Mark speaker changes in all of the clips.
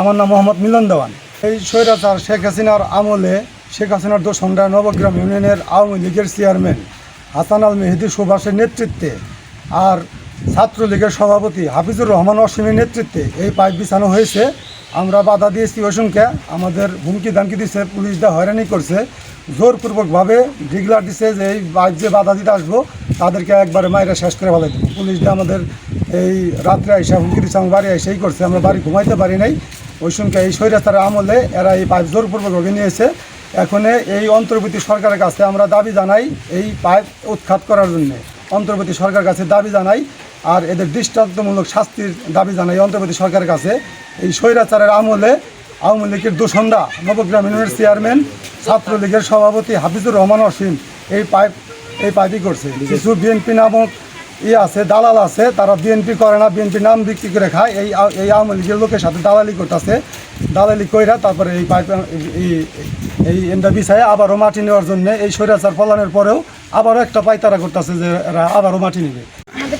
Speaker 1: আমার নাম মোহাম্মদ মিলন দেওয়ান। এই স্বৈরাচার শেখ হাসিনার আমলে শেখ হাসিনার দোসন্ডা নবগ্রাম ইউনিয়নের আওয়ামী লীগের চেয়ারম্যান হাসান আল মেহেদি সুভাষের নেতৃত্বে আর ছাত্রলীগের সভাপতি হাফিজুর রহমান অসীমের নেতৃত্বে এই পাইপ বিছানো হয়েছে। আমরা বাধা দিয়েছি অসংখ্যা আমাদের হুমকি দামকি দিচ্ছে পুলিশ দা হয়রানি করছে। জোরপূর্বকভাবে ডিগলার দিছে যে এই বাইক যে বাধা দিতে আসব, তাদেরকে একবারে মায়েরা শেষ করে ফেলে দেবো। পুলিশ দিয়ে আমাদের এই রাত্রে আইসা হুমকি দিচ্ছে আমার বাড়ি এসেই করছে। আমরা বাড়ি ঘুমাইতে পারি নাই। ওই সঙ্গে এই স্বৈরাচারের আমলে এরা এই পাইপ জোরপূর্বকভাবে নিয়েছে। এখন এই অন্তর্বর্তী সরকারের কাছে আমরা দাবি জানাই এই পাইপ উৎখাত করার জন্য। অন্তর্বর্তী সরকারের কাছে দাবি জানাই আর এদের দৃষ্টান্তমূলক শাস্তির দাবি জানাই অন্তর্বর্তী সরকারের কাছে। এই স্বৈরাচারের আমলে আওয়ামী লীগের দোসন্দা নবগ্রাম ইউনিয়নের চেয়ারম্যান, ছাত্রলীগের সভাপতি হাফিজুর রহমান অসীম এই পাইপ এই পাইপই করছে। কিছু বিএনপি নামক ই আছে, দালাল আছে, তারা বিএনপি করে না বিএনপি নাম বিক্রি করে খায়। এই এই আওয়ামী লীগের লোকের সাথে দালালি করতেছে। দালালি কইরা তারপরে এই পাইপ এই এমদা বিছায় আবারও মাটি নেওয়ার জন্য এই স্বৈরাচার ফলানোর পরেও আবারও একটা পাইতারা করতেছে যে এরা আবারও মাটি নেবে।
Speaker 2: আমাদের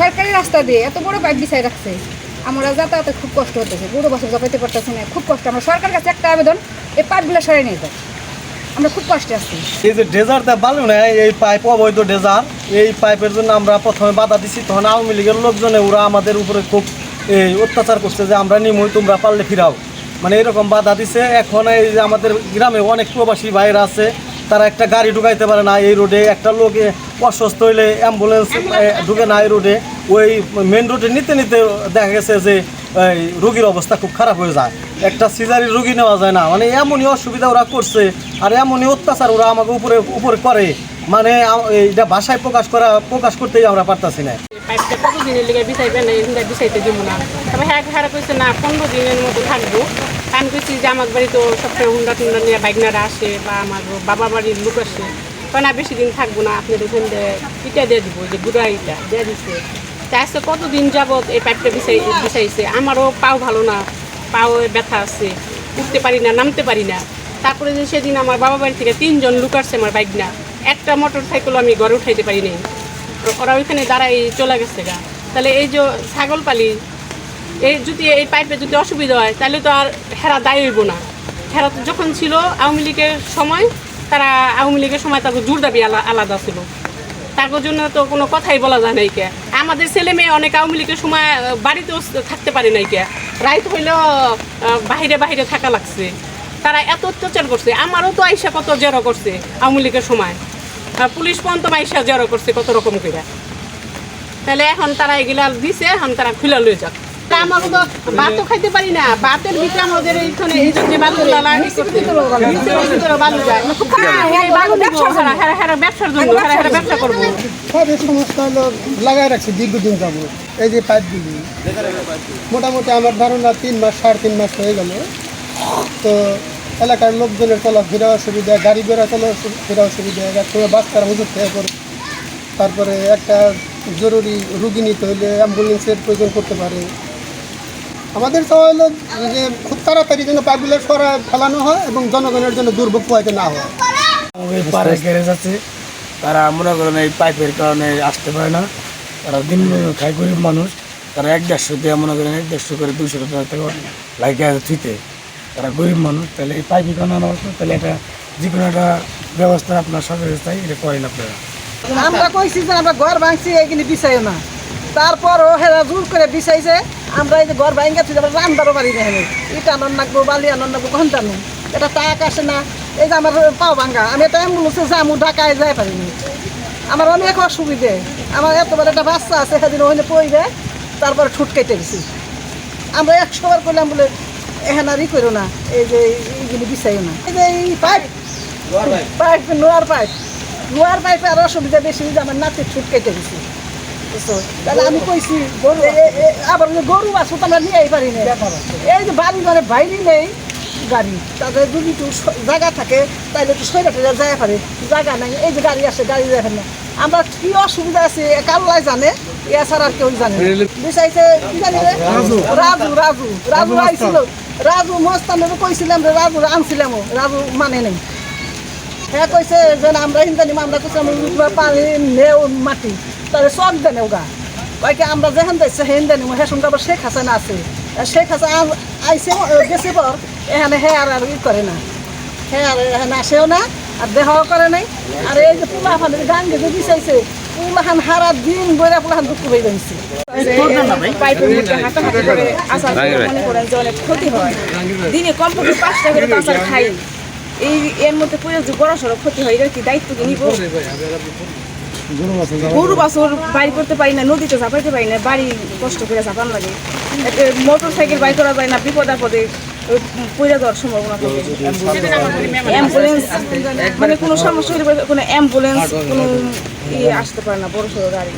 Speaker 2: সরকারি রাস্তা দিয়ে এত বড় পাইপ বিছাই রাখছে, আমরা যাতায়াতে খুব কষ্ট হতেছে বুড়ো বছর যাতাইতে পারতেছি না, খুব কষ্ট। আমরা সরকার কাছে একটা আবেদন, এই পাইপগুলো সরাই নিয়ে যাও। আমরা খুব কষ্টে আছি।
Speaker 3: এই যে ডেজারটা বালু না এই পাইপ অবৈধ ডেজার এই পাইপের জন্য আমরা প্রথমে বাধা দিছি তখন আওয়ামী লীগের লোকজনে ওরা আমাদের উপরে খুব এই অত্যাচার করছে যে আমরা নিমই তোমরা পারলে ফিরাও। মানে এরকম বাধা দিছে এখন এই যে আমাদের গ্রামে অনেক প্রবাসী ভাইরা আছে তারা একটা গাড়ি ঢুকাইতে পারে না এই রোডে একটা লোক অসুস্থ হইলে অ্যাম্বুলেন্স ঢুকে না এই রোডে। ওই মেন রোডে নিতে নিতে দেখা গেছে যে রোগীর অবস্থা খুব খারাপ হয়ে যায়। একটা সিজারি রুগী নেওয়া যায় না। মানে এমনই অসুবিধা ওরা করছে আর এমনই অত্যাচার ওরা আমাকে উপরে উপরে করে। মানে এইটা ভাষায় প্রকাশ করা, প্রকাশ করতেই আমরা পারতাছি না।
Speaker 4: দিনের লিগে না। হ্যাঁ হ্যাঁ কইছে না থাকব। যে বাড়ি তো বা আমার বাবা বাড়ির লোক বেশি দিন থাকব না দিব, যে গুড়া দিয়ে আজকে কতদিন যাবত এই পাইপটা বিছাই বিছাইছে? আমারও পাও ভালো না পাও ব্যথা আছে, উঠতে পারি না, নামতে পারি না। তারপরে যে সেদিন আমার বাবা বাড়ি থেকে তিনজন লোক আসছে আমার বাইক না একটা মোটর সাইকেল আমি ঘরে উঠাইতে পারি নাই। ওরা ওইখানে দাঁড়াই চলে গেছে গা। তাহলে এই যে ছাগল পালি এই যদি এই পাইপে যদি অসুবিধা হয়, তাহলে তো আর হেরা দায় হইব না। হেরা তো যখন ছিল, আওয়ামী লীগের সময়, তারা আওয়ামী লীগের সময় তাকে জোর দাবি আলা- আলাদা ছিল। তার জন্য তো কোনো কথাই বলা যায় নাই কে। আমাদের ছেলে মেয়ে অনেক আওয়ামী লীগের সময় বাড়িতেও থাকতে পারে নাই কে। রাইত হইলেও বাহিরে বাহিরে থাকা লাগছে। তারা এত অত্যাচার করছে। আমারও তো আইসা কত জেরো করছে আওয়ামী লীগের সময়। পুলিশ পর্যন্ত আইসা জেরো করছে কত রকম করে তাহলে এখন তারা এগুলা দিছে, এখন তারা খুলে লয়ে যাক। তা আমাকে তো ভাতও খাইতে পারি না। ভাতের ভিতরে আমাদের এইখানে এই যে বালু লালা বালু যায় বালু ব্যবসা করা হ্যাঁ হ্যাঁ ব্যবসার জন্য হ্যাঁ হ্যাঁ ব্যবসা করব।
Speaker 5: সব সমস্যা হলো লাগাই রাখছি দীর্ঘদিন যাব। এই যে পাইপগুলি মোটামুটি আমার ধারণা তিন মাস সাড়ে তিন মাস হয়ে গেল। তো এলাকার লোকজনের চলাফেরা অসুবিধা গাড়ি ঘোড়া চলাফেরা অসুবিধা এক সময় বাচ্চারা হুজুর থেকে পড়ে। তারপরে একটা জরুরি রুগী নিতে হলে অ্যাম্বুলেন্সের প্রয়োজন করতে পারে। আমাদের তো হলো যে খুব তাড়াতাড়ি যেন পাইপগুলো সরা ফেলানো হয় এবং জনগণের জন্য দুর্ভোগ পোহাইতে না হয়।
Speaker 6: আমাদের গ্যারেজ আছে। তারা মনে করেন এই পাইপের কারণে আসতে পারে না। তারা দিন খায় গরিব মানুষ। তারা এক দেড়শো দিয়ে মনে করেন এক দেড়শো করে দুশো টাকা থেকে লাগে আছে থুইতে। তারা গরিব মানুষ তাহলে এই পাইপের কারণে আনা তাহলে এটা যে কোনো একটা ব্যবস্থা আপনার সরকারের চাই এটা করেন আপনারা।
Speaker 7: আমরা কইছি যে আমরা ঘর ভাঙছি এইখানে বিছাইও না। তারপরও হেরা জোর করে বিছাইছে আমরা এই যে ঘর তুই আমরা রান্দারও পারি না হেনে ইটা আনন্দ নাকবো বালি আনন্দ নাকবো ঘণ্টা নো এটা টাক আসে না এই যে আমার পাও ভাঙা আমি একটা অ্যাম্বুলেন্সে যাব ঢাকায় যাই পারিনি। আমার অনেক অসুবিধে। আমার এত বড় একটা বাচ্চা আছে সেদিন ওখানে পড়বে তারপরে ঠুট কেটে গেছি আমরা একশো বার করলাম বলে এখানে আর ই করো না এই যে এইগুলি বিছাইও না। এই যে এই পাইপ পাইপ। নোয়ার পাইপ। নোয়ার পাইপে আর অসুবিধা বেশি যে আমার নাচের ছুট কেটে গেছে? তাহলে আমি কইছি গরু এ- এ- আবার ওই যে গরু বাছু তো আমরা নিয়েই পারি না। এই যে বাড়ি ঘরে বাইরে নেই গাড়ি তাদের যদি একটু জায়গা থাকে তাহলে একটু সৈরা যায় পারে। জায়গা নাই এই যে গাড়ি আসে গাড়ি যায় না। আমরা কি অসুবিধা আছে কাল্লাই জানে এছাড়া আর কেউ জানে। বিচাইছে কি জানি? রাজু। রাজু রাজু। আইছিল। রাজু মস্তানের কইছিলাম রাজু আনছিলামও রাজু মানে নেই। হ্যাঁ কইছে যে আমরা হিন্দা নিম আমরা কইছে আমরা পানি নেও মাটি, তাহলে সব দেনে ওগা। কয়েকে আমরা যেখান দেখছে হেন দেনি হেসুন আবার শেখ হাসান আছে। শেখ হাসিনা আইসে গেছে পর এখানে হ্যাঁ আর আর ই করে না। হ্যাঁ আর এখানে আসেও না, আর দেখাও করে নাই। আর এই যে পোলাহান গান গেছে বিচাইছে পোলাহান হারা দিন বইরা পোলাহান দুঃখ হয়ে রয়েছে
Speaker 8: হয়। দিনে কমপক্ষে পাঁচটা করে তো আচার খাই। এই, এর মধ্যে পড়ে যে বড় সড়ো ক্ষতি হয়, এটার কি দায়িত্ব কি নিব? গরু বাছুর বাড়ি করতে পারি না, নদীতে ঝাপাইতে পারি না, বাড়ি কষ্ট করে ঝাপান লাগে। মোটর সাইকেল বাই করা যায় না, বিপদ আপদে পড়ে যাওয়ার সম্ভাবনা অ্যাম্বুলেন্স মানে কোনো সমস্যা হলে কোনো অ্যাম্বুলেন্স, কোনো ইয়ে আসতে পারে না, বড় সড়ো গাড়ি।